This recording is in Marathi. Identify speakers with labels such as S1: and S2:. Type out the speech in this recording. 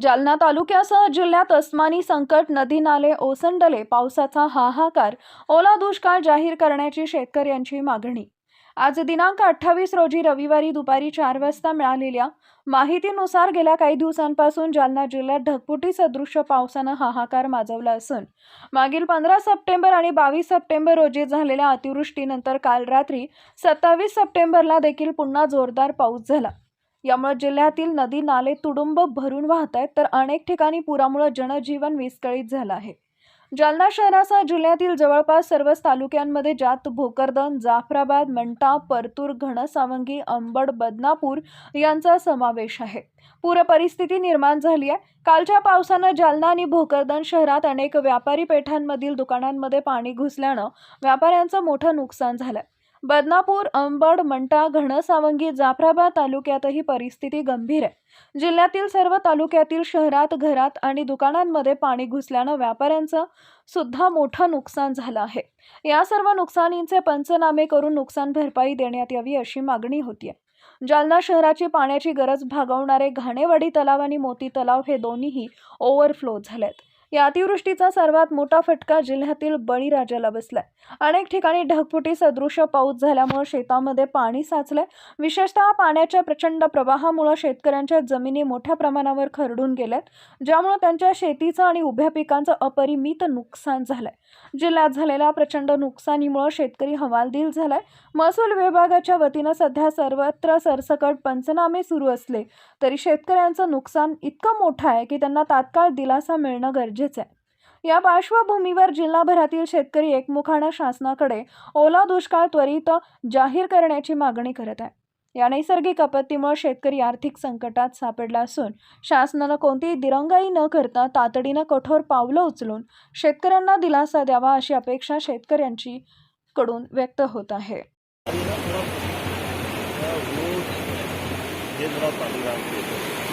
S1: जालना तालुक्यासह जिल्ह्यात अस्मानी संकट नदी नाले ओसंडले. पावसाचा हाहाकार ओला दुष्काळ जाहीर करण्याची शेतकऱ्यांची मागणी. आज दिनांक अठ्ठावीस रोजी रविवारी दुपारी चार वाजता मिळालेल्या माहितीनुसार गेल्या काही दिवसांपासून जालना जिल्ह्यात ढगपुटी सदृश्य पावसानं हाहाकार माजवला असून मागील पंधरा सप्टेंबर आणि बावीस सप्टेंबर रोजी झालेल्या अतिवृष्टीनंतर काल रात्री सत्तावीस सप्टेंबरला देखील पुन्हा जोरदार पाऊस झाला. यामुळे जिल्ह्यातील नदी नाले तुडुंब भरून वाहत आहेत तर अनेक ठिकाणी पुरामुळे जनजीवन विस्कळीत झालं आहे. जालना शहरासह जिल्ह्यातील जवळपास सर्वच तालुक्यांमध्ये ज्यात भोकरदन जाफराबाद मंटा परतूर घनसावंगी अंबड बदनापूर यांचा समावेश आहे. पूर परिस्थिती निर्माण झाली आहे. कालच्या पावसानं जालना आणि भोकरदन शहरात अनेक व्यापारी पेठांमधील दुकानांमध्ये पाणी घुसल्यानं व्यापाऱ्यांचं मोठं नुकसान झालं बदनापूर अंबड मंटा घनसावंगी जाफराबाद तालुक्यातही परिस्थिती गंभीर आहे. जिल्ह्यातील सर्व तालुक्यातील शहरात घरात आणि दुकानांमध्ये पाणी घुसल्यानं व्यापाऱ्यांचं सुद्धा मोठं नुकसान झालं आहे. या सर्व नुकसानींचे पंचनामे करून नुकसान भरपाई देण्यात यावी अशी मागणी होती जालना शहराची पाण्याची गरज भागवणारे घाणेवाडी तलाव आणि मोती तलाव हे दोन्हीही ओव्हरफ्लो झालेत. या अतिवृष्टीचा सर्वात मोठा फटका जिल्ह्यातील बळीराजाला बसलाय. अनेक ठिकाणी ढगफुटी सदृश पाऊस झाल्यामुळे शेतामध्ये पाणी साचलंय. विशेषतः पाण्याच्या प्रचंड प्रवाहामुळे शेतकऱ्यांच्या जमिनी मोठ्या प्रमाणावर खरडून गेल्यात ज्यामुळे त्यांच्या शेतीचं आणि उभ्या पिकांचं अपरिमित नुकसान झालंय. जिल्ह्यात झालेल्या प्रचंड नुकसानीमुळे शेतकरी हवालदिल झालाय. महसूल विभागाच्या वतीनं सध्या सर्वत्र सरसकट पंचनामे सुरू असले तरी शेतकऱ्यांचं नुकसान इतकं मोठं आहे की त्यांना तात्काळ दिलासा मिळणं गरजेचं आहे. या पार्श्वभूमीवर जिल्हाभरातील शेतकरी एकमुखानं शासनाकडे ओला दुष्काळ त्वरित जाहीर करण्याची मागणी करत आहे. या नैसर्गिक आपत्तीमुळे शेतकरी आर्थिक संकटात सापडला असून शासनानं कोणतीही दिरंगाई न करता तातडीनं कठोर पावलं उचलून शेतकऱ्यांना दिलासा द्यावा अशी अपेक्षा शेतकऱ्यांची कडून व्यक्त होत आहे.
S2: ये पानी के